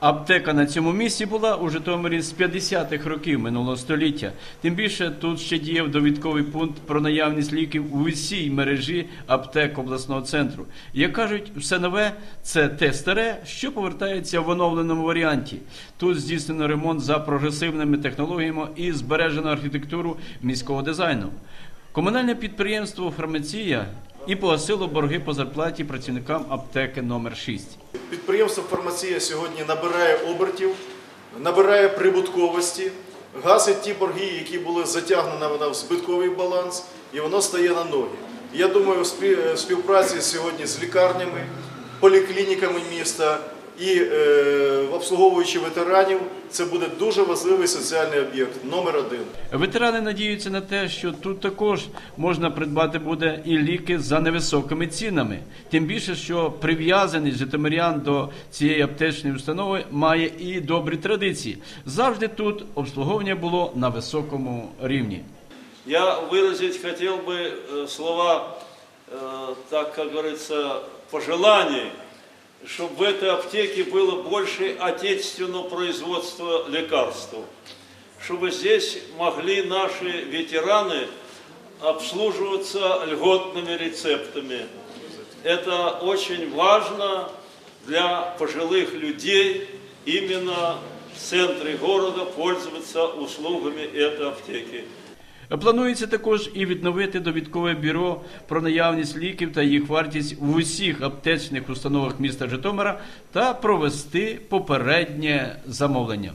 Аптека на цьому місці була у Житомирі з 50-х років минулого століття. Тим більше тут ще діяв довідковий пункт про наявність ліків у усій мережі аптек обласного центру. Як кажуть, все нове це те старе, що повертається в оновленому варіанті. Тут здійснено ремонт за прогресивними технологіями і збережено архітектуру міського дизайну. Комунальне підприємство Фармація і погасило борги по зарплаті працівникам аптеки номер 6. Підприємство Фармація сьогодні набирає обертів, набирає прибутковості, гасить ті борги, які були затягнені в збитковий баланс, і воно стає на ноги. Я думаю, в в співпраці сьогодні з лікарнями, поліклініками міста і е, обслуговуючи ветеранів, це буде дуже важливий соціальний об'єкт номер один. Ветерани надіються на те, що тут також можна придбати буде і ліки за невисокими цінами. Тим більше, що прив'язаність житомирян до цієї аптечної установи має і добрі традиції. Завжди тут обслуговування було на високому рівні. Я выразить хотел бы э, слова, э, так как говорится, пожеланий, чтобы в этой аптеке было больше отечественного производства лекарств, чтобы здесь могли наши ветераны обслуживаться льготными рецептами. Это очень важно для пожилых людей именно в центре города пользоваться услугами этой аптеки. Планується також і відновити довідкове бюро про наявність ліків та їх вартість в усіх аптечних установах міста Житомира та провести попереднє замовлення.